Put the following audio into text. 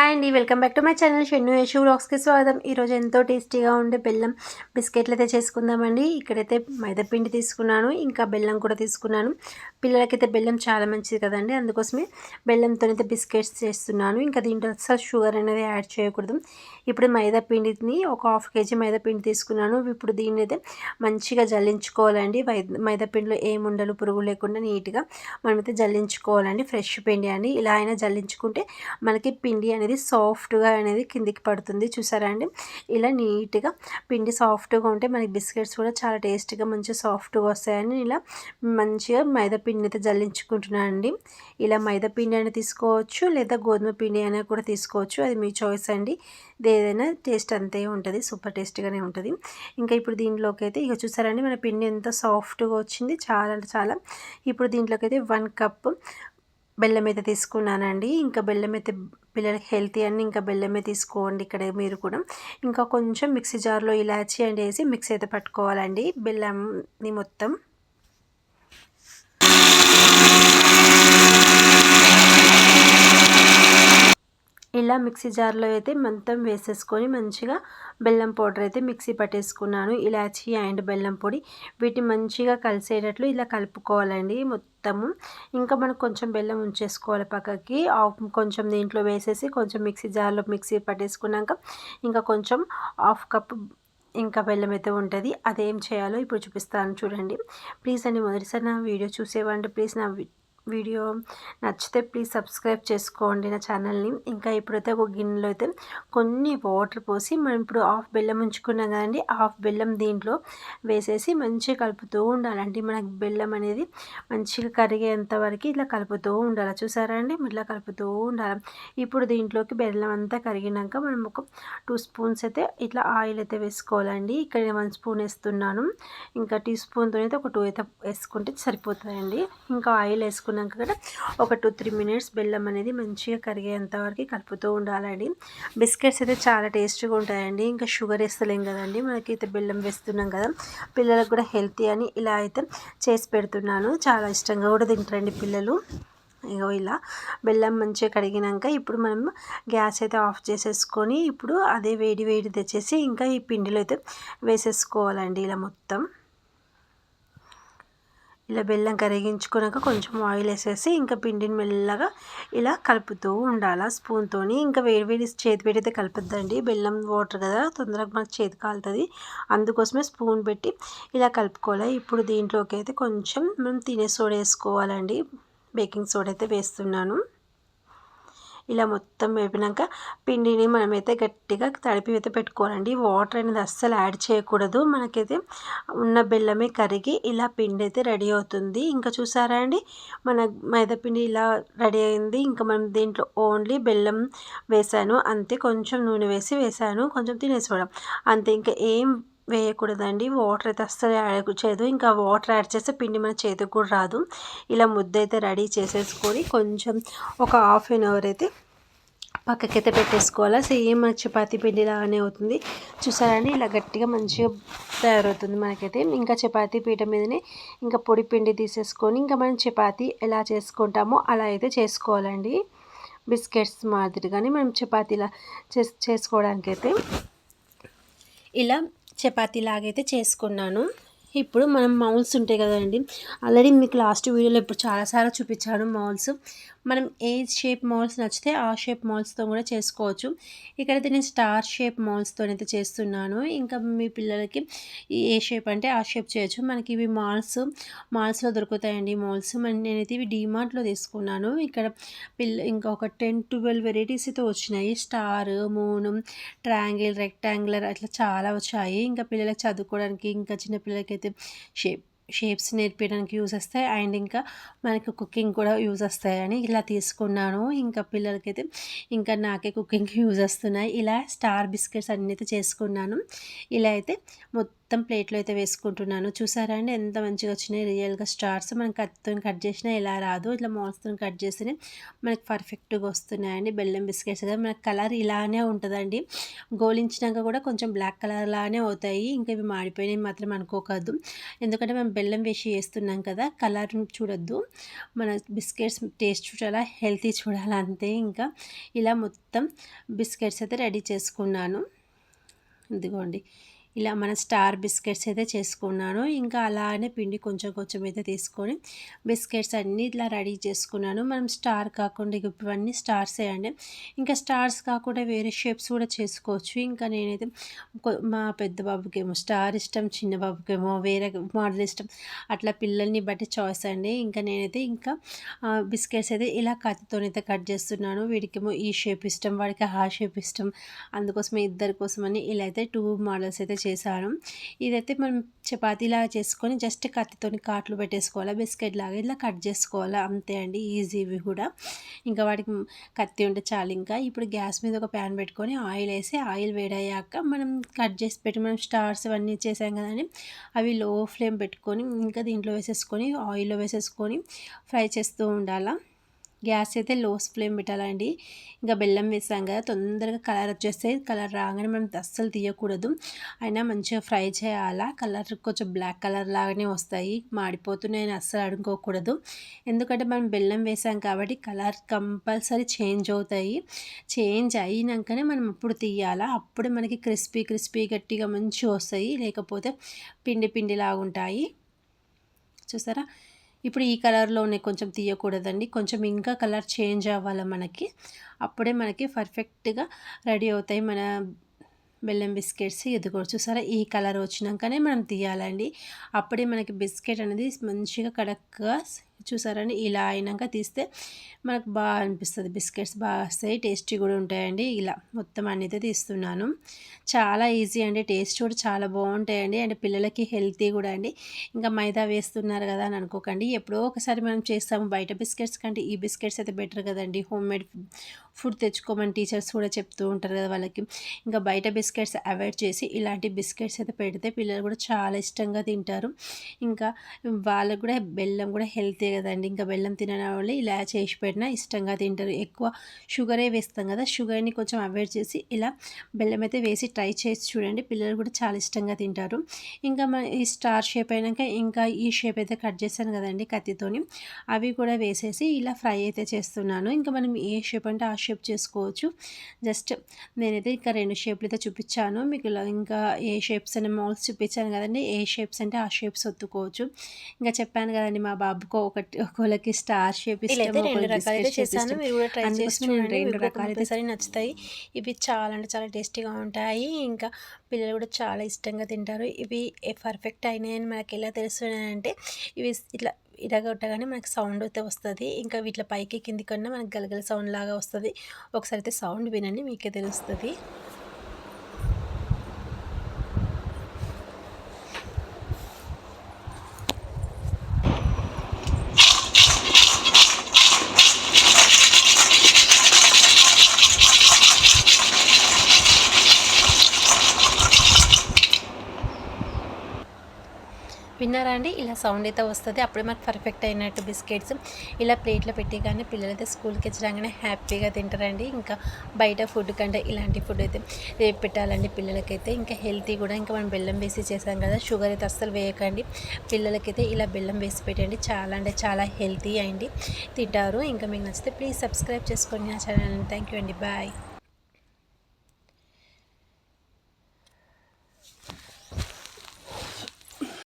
Hi అండి welcome back to my channel Shennu Yashu వ్లాగ్స్కి స్వాగతం. ఈరోజు ఎంతో టేస్టీగా ఉండే బెల్లం బిస్కెట్లు అయితే చేసుకుందామండి. ఇక్కడైతే మైదాపిండి తీసుకున్నాను ఇంకా బెల్లం కూడా తీసుకున్నాను. పిల్లలకైతే బెల్లం చాలా మంచిది కదండి అందుకోసమే బెల్లంతోనైతే బిస్కెట్స్ చేస్తున్నాను. ఇంకా దీంట్లో అసలు షుగర్ అనేది యాడ్ చేయకూడదు. ఇప్పుడు మైదాపిండిని ఒక హాఫ్ కేజీ మైదాపిండి తీసుకున్నాను. ఇప్పుడు దీన్ని అయితే మంచిగా జల్లించుకోవాలండి. మైదాపిండిలో ఏం ఉండలు పురుగు లేకుండా నీట్గా మనమైతే జల్లించుకోవాలండి. ఫ్రెష్ పిండి అండి. ఇలా అయినా జల్లించుకుంటే మనకి పిండి అనేది సాఫ్ట్గా అనేది కిందికి పడుతుంది. చూసారా అండి? ఇలా నీట్గా పిండి సాఫ్ట్గా ఉంటే మనకి బిస్కెట్స్ కూడా చాలా టేస్టీగా మంచిగా సాఫ్ట్గా వస్తాయని ఇలా మంచిగా మైదా పిండి అయితే జల్లించుకుంటున్నాను అండి. ఇలా మైదా పిండి అయినా తీసుకోవచ్చు లేదా గోధుమ పిండి అయినా కూడా తీసుకోవచ్చు. అది మీ చాయిస్ అండి. ఏదైనా టేస్ట్ అంతే ఉంటుంది సూపర్ టేస్ట్గానే ఉంటుంది. ఇంకా ఇప్పుడు దీంట్లోకి అయితే ఇక చూసారండి మన పిండి ఎంత సాఫ్ట్గా వచ్చింది చాలా చాలా. ఇప్పుడు దీంట్లోకి అయితే వన్ కప్ బెల్లం అయితే తీసుకున్నానండి. ఇంకా బెల్లం అయితే పిల్లలకి హెల్తీ అని ఇంకా బెల్లమే తీసుకోండి ఇక్కడ మీరు కూడా. ఇంకా కొంచెం మిక్సీ జార్లో ఇలాచి అండ్ వేసి మిక్సీ అయితే పట్టుకోవాలండి. బెల్లంని మొత్తం. ఇలా మిక్సీ జార్లో అయితే మొత్తం వేసేసుకొని మంచిగా బెల్లం పౌడర్ అయితే మిక్సీ పట్టేసుకున్నాను. ఇలాచి అండ్ బెల్లం పొడి వీటిని మంచిగా కలిసేటట్లు ఇలా కలుపుకోవాలండి మొత్తము. ఇంకా మనం కొంచెం బెల్లం ఉంచేసుకోవాలి పక్కకి. కొంచెం దీంట్లో వేసేసి కొంచెం మిక్సీ జార్లో మిక్సీ పట్టేసుకున్నాక ఇంకా కొంచెం హాఫ్ కప్ ఇంకా బెల్లం అయితే ఉంటుంది. అదేం చేయాలో ఇప్పుడు చూపిస్తాను చూడండి. ప్లీజ్ అండి మొదటిసారి నా వీడియో చూసేవాడి ప్లీజ్ నా వీడియో నచ్చితే ప్లీజ్ సబ్స్క్రైబ్ చేసుకోండి నా ఛానల్ని. ఇంకా ఇప్పుడైతే ఒక గిన్నెలో అయితే కొన్ని వాటర్ పోసి మనం ఇప్పుడు హాఫ్ బెల్లం ఉంచుకున్నాం కదండి హాఫ్ బెల్లం దీంట్లో వేసేసి మంచిగా కలుపుతూ ఉండాలండి మనకి బెల్లం అనేది మంచిగా కరిగేంత వరకు ఇట్లా కలుపుతూ ఉండాలి. చూసారా అండి? ఇట్లా కలుపుతూ ఉండాలి. ఇప్పుడు దీంట్లోకి బెల్లం అంతా కరిగినాక మనం ఒక టూ స్పూన్స్ అయితే ఇట్లా ఆయిల్ అయితే వేసుకోవాలండి. ఇక్కడ వన్ స్పూన్ వేస్తున్నాను. ఇంకా టీ స్పూన్తో అయితే ఒక టూ అయితే వేసుకుంటే సరిపోతుందండి. ఇంకా ఆయిల్ వేసుకున్న వేసుకున్నాక కదా ఒక టూ త్రీ మినిట్స్ బెల్లం అనేది మంచిగా కరిగేంత వరకు కలుపుతూ ఉండాలండి. బిస్కెట్స్ అయితే చాలా టేస్ట్గా ఉంటాయండి. ఇంకా షుగర్ వేస్తలేం కదండి. మనకైతే బెల్లం వేస్తున్నాం కదా. పిల్లలకు కూడా హెల్తీ అని ఇలా అయితే చేసి పెడుతున్నాను. చాలా ఇష్టంగా కూడా తింటారండి పిల్లలు. ఇగో ఇలా బెల్లం మంచిగా కడిగినాక ఇప్పుడు మనం గ్యాస్ అయితే ఆఫ్ చేసేసుకొని ఇప్పుడు అదే వేడి వేడి తెచ్చేసి ఇంకా ఈ పిండిలో అయితే వేసేసుకోవాలండి ఇలా మొత్తం. ఇలా బెల్లం కరిగించుకున్నాక కొంచెం ఆయిల్ వేసేసి ఇంకా పిండిని మెల్లగా ఇలా కలుపుతూ ఉండాలి. స్పూన్తో ఇంకా వేడి వేడి చేతి పెడితే కలపద్దండి. బెల్లం వాటర్ కదా తొందరగా మనకు చేతి కాలుతుంది. అందుకోసమే స్పూన్ పెట్టి ఇలా కలుపుకోవాలి. ఇప్పుడు దీంట్లోకి అయితే కొంచెం మనం తినే సోడా వేసుకోవాలండి. బేకింగ్ సోడా అయితే వేస్తున్నాను. ఇలా మొత్తం వేపినాక పిండిని మనమైతే గట్టిగా తడిపి అయితే పెట్టుకోవాలండి. వాటర్ అనేది అస్సలు యాడ్ చేయకూడదు. మనకైతే ఉన్న బెల్లమే కరిగి ఇలా పిండి అయితే రెడీ అవుతుంది. ఇంకా చూసారా అండి? మన మైదా పిండి ఇలా రెడీ అయింది. ఇంకా మనం దీంట్లో ఓన్లీ బెల్లం వేసాను అంతే కొంచెం నూనె వేసి వేసాను కొంచెం తినేసుకోవడం అంతే ఇంకా ఏం వేయకూడదండి. వాటర్ అయితే అస్సలు యాడ్ చేయదు ఇంకా వాటర్ యాడ్ చేస్తే పిండి మన చేతికి కూడా రాదు. ఇలా ముద్ద అయితే రెడీ చేసేసుకొని కొంచెం ఒక హాఫ్ అన్ అవర్ అయితే పక్కకైతే పెట్టేసుకోవాలా. సేమ్ చపాతి పిండి లాగానే అవుతుంది. చూసారని ఇలా గట్టిగా మంచిగా తయారవుతుంది మనకైతే. ఇంకా చపాతి పీట మీదనే ఇంకా పొడి పిండి తీసేసుకొని ఇంకా మనం చపాతి ఎలా చేసుకుంటామో అలా అయితే చేసుకోవాలండి. బిస్కెట్స్ మాదిరిగానే మనం చపాతీలా చేస్ చేసుకోవడానికైతే. ఇలా చపాతీ లాగైతే చేసుకున్నాను. ఇప్పుడు మనం మౌల్స్ ఉంటాయి కదండి. ఆల్రెడీ మీకు లాస్ట్ వీడియోలో ఇప్పుడు చాలాసార్లు చూపించాను మౌల్స్. మనం ఏ షేప్ మాల్స్ నచ్చితే ఆ షేప్ మాల్స్తో కూడా చేసుకోవచ్చు. ఇక్కడైతే నేను స్టార్ షేప్ మాల్స్తో అయితే చేస్తున్నాను. ఇంకా మీ పిల్లలకి ఏ షేప్ అంటే ఆ షేప్ చేయొచ్చు. మనకి ఇవి మాల్స్ మాల్స్లో దొరుకుతాయండి మాల్స్ నేనైతే ఇవి డీమార్ట్లో తీసుకున్నాను. ఇక్కడ పిల్ల ఇంకా ఒక టెన్ ట్వెల్వ్ వెరైటీస్ అయితే వచ్చినాయి. స్టార్ మూన్ ట్రయాంగిల్ రెక్టాంగులర్ అట్లా చాలా వచ్చాయి. ఇంకా పిల్లలకి చదువుకోవడానికి ఇంకా చిన్న పిల్లలకి అయితే షేప్ షేప్స్ నేర్పించడానికి యూజ్ వస్తాయి. అండ్ ఇంకా మనకి కుకింగ్ కూడా యూజ్ వస్తాయని ఇలా తీసుకున్నాను. ఇంకా పిల్లలకైతే ఇంకా నాకే కుకింగ్కి యూజ్ వస్తున్నాయి. ఇలా స్టార్ బిస్కెట్స్ అన్నీ అయితే చేసుకున్నాను. ఇలా అయితే మొత్తం మొత్తం ప్లేట్లో అయితే వేసుకుంటున్నాను. చూసారా అండి? ఎంత మంచిగా వచ్చినాయి. రియల్గా స్టార్స్ మనం కత్తితో కట్ చేసినా ఇలా రాదు. ఇట్లా మోస్తో కట్ చేసినా మనకు పర్ఫెక్ట్గా వస్తున్నాయండి. బెల్లం బిస్కెట్స్ కదా మనకు కలర్ ఇలానే ఉంటుందండి. గోలించినాక కూడా కొంచెం బ్లాక్ కలర్ లానే అవుతాయి. ఇంకా ఇవి మాడిపోయినాయి మాత్రం అనుకోకద్దు ఎందుకంటే మనం బెల్లం వేసి చేస్తున్నాం కదా కలర్ చూడొద్దు. మన బిస్కెట్స్ టేస్ట్ చూడాలా హెల్తీ చూడాలా అంతే. ఇంకా ఇలా మొత్తం బిస్కెట్స్ అయితే రెడీ చేసుకున్నాను. ఇదిగోండి. ఇలా మన స్టార్ బిస్కెట్స్ అయితే చేసుకున్నాను. ఇంకా అలానే పిండి కొంచెం కొంచెం అయితే తీసుకొని బిస్కెట్స్ అన్నీ ఇట్లా రెడీ చేసుకున్నాను. మనం స్టార్ కాకుండా ఇవన్నీ స్టార్స్ వేయండి ఇంకా స్టార్స్ కాకుండా వేరే షేప్స్ కూడా చేసుకోవచ్చు. ఇంకా నేనైతే మా పెద్ద బాబుకేమో స్టార్ ఇష్టం చిన్న బాబుకేమో వేరే మోడల్ ఇష్టం. అట్లా పిల్లల్ని బట్టి చాయిస్ అండి. ఇంకా నేనైతే ఇంకా బిస్కెట్స్ అయితే ఇలా కత్తితోనైతే కట్ చేస్తున్నాను. వీడికేమో ఈ షేప్ ఇష్టం వాడికి ఆ షేప్ ఇష్టం. అందుకోసమే ఇద్దరి కోసమని ఇలా అయితే టూ మోడల్స్ అయితే చేశాను ఇదైతే మనం చపాతీలాగా చేసుకొని జస్ట్ కత్తితోని కాట్లు పెట్టేసుకోవాలా బిస్కెట్ లాగా ఇట్లా కట్ చేసుకోవాలా అంతే అండి ఈజీ ఇవి కూడా. ఇంకా వాటికి కత్తి ఉంటే చాలు ఇంకా. ఇప్పుడు గ్యాస్ మీద ఒక ప్యాన్ పెట్టుకొని ఆయిల్ వేసి ఆయిల్ వేడయ్యాక మనం కట్ చేసి పెట్టి మనం స్టార్స్ అవన్నీ చేసాం కదండి అవి లో ఫ్లేమ్ పెట్టుకొని ఇంకా దీంట్లో వేసేసుకొని ఆయిల్లో వేసేసుకొని ఫ్రై చేస్తూ ఉండాలా. గ్యాస్ అయితే లోస్ ఫ్లేమ్ పెట్టాలండి. ఇంకా బెల్లం వేసాం కదా తొందరగా కలర్ వచ్చేస్తాయి కలర్ రాగానే మనం అస్సలు తీయకూడదు. అయినా మంచిగా ఫ్రై చేయాలా కలర్ కొంచెం బ్లాక్ కలర్ లాగానే వస్తాయి. మాడిపోతున్నాయని అస్సలు అడుకోకూడదు ఎందుకంటే మనం బెల్లం వేసాం కాబట్టి కలర్ కంపల్సరీ చేంజ్ అవుతాయి. చేంజ్ అయినాకనే మనం అప్పుడు తీయాలా అప్పుడే మనకి క్రిస్పీ క్రిస్పీ గట్టిగా మంచిగా వస్తాయి. లేకపోతే పిండి పిండి లాగుంటాయి చూసారా? ఇప్పుడు ఈ కలర్లోనే కొంచెం తీయకూడదండి. కొంచెం ఇంకా కలర్ చేంజ్ అవ్వాలి మనకి? అప్పుడే మనకి పర్ఫెక్ట్గా రెడీ అవుతాయి మన బెల్లం బిస్కెట్స్ ఎదుగు చూసారా? ఈ కలర్ వచ్చినాకనే మనం తీయాలండి. అప్పుడే మనకి బిస్కెట్ అనేది మంచిగా కడక్గా చూసారని ఇలా అయినాక తీస్తే మనకు బాగా అనిపిస్తుంది. బిస్కెట్స్ బాగా వస్తాయి టేస్టీ కూడా ఉంటాయండి. ఇలా మొత్తం అన్నైతే తీస్తున్నాను. చాలా ఈజీ అండి. టేస్ట్ కూడా చాలా బాగుంటాయండి. అండ్ పిల్లలకి హెల్తీ కూడా అండి. ఇంకా మైదా వేస్తున్నారు కదా అని అనుకోకండి. ఎప్పుడో ఒకసారి మనం చేస్తాము. బయట బిస్కెట్స్ కంటే ఈ బిస్కెట్స్ అయితే బెటర్ కదండి. హోమ్ మేడ్ ఫుడ్ తెచ్చుకోమని టీచర్స్ కూడా చెప్తూ ఉంటారు కదా వాళ్ళకి. ఇంకా బయట బిస్కెట్స్ అవాయిడ్ చేసి ఇలాంటి బిస్కెట్స్ అయితే పెడితే పిల్లలు కూడా చాలా ఇష్టంగా తింటారు. ఇంకా వాళ్ళకు కూడా బెల్లం కూడా హెల్తీ కదండి. ఇంకా బెల్లం తినడం వల్ల ఇలా చేసి పెట్టినా ఇష్టంగా తింటారు. ఎక్కువ షుగరే వేస్తాం కదా షుగర్ని కొంచెం అవాయిడ్ చేసి ఇలా బెల్లం అయితే వేసి ట్రై చేసి చూడండి. పిల్లలు కూడా చాలా ఇష్టంగా తింటారు. ఇంకా మన ఈ స్టార్ షేప్ అయినాక ఇంకా ఈ షేప్ అయితే కట్ చేశాను కదండి కత్తితోని. అవి కూడా వేసేసి ఇలా ఫ్రై అయితే చేస్తున్నాను. ఇంకా మనం ఏ షేప్ అంటే ఆ షేప్ చేసుకోవచ్చు. జస్ట్ నేనైతే ఇంకా రెండు షేప్లు అయితే చూపించాను. మీకు ఇంకా ఏ షేప్స్ అనే మౌల్స్ చూపించాను కదండి. ఏ షేప్స్ అంటే ఆ షేప్స్ ఒత్తుకోవచ్చు. ఇంకా చెప్పాను కదండి మా బాబుకు ఒక ఒకళ్ళకి స్టార్ షేప్ రెండు రకాలైతే చేశాను మీరు కూడా ట్రై చేసి చూడండి. రెండు రకాలైతే కంపల్సరీ నచ్చుతాయి. ఇవి చాలా అంటే చాలా టేస్టీగా ఉంటాయి. ఇంకా పిల్లలు కూడా చాలా ఇష్టంగా తింటారు. ఇవి పర్ఫెక్ట్ అయినాయని మనకి ఎలా తెలుస్తున్నాయంటే ఇవి ఇట్లా ఇరగొట్టగానే మనకి సౌండ్ అయితే వస్తుంది. ఇంకా వీటిలో పైకి కింది కన్నా మనకి గలగల సౌండ్ లాగా వస్తుంది. ఒకసారి అయితే సౌండ్ వినండి మీకే తెలుస్తుంది. విన్నారా అండి? ఇలా సౌండ్ అయితే వస్తుంది. అప్పుడే మాకు పర్ఫెక్ట్ అయినట్టు బిస్కెట్స్ ఇలా ప్లేట్లో పెట్టి కానీ పిల్లలైతే స్కూల్కి వచ్చాగానే హ్యాపీగా తింటారండి. ఇంకా బయట ఫుడ్ కంటే ఇలాంటి ఫుడ్ అయితే రేపు పెట్టాలండి పిల్లలకైతే. ఇంకా హెల్తీ కూడా ఇంకా మనం బెల్లం వేసి చేసాం కదా షుగర్ అయితే అస్సలు వేయకండి. పిల్లలకైతే ఇలా బెల్లం వేసి పెట్టండి. చాలా అంటే చాలా హెల్తీ అయింది తింటారు. ఇంకా మీకు నచ్చితే ప్లీజ్ సబ్స్క్రైబ్ చేసుకోండి నా ఛానల్ థ్యాంక్ యూ అండి. బాయ్.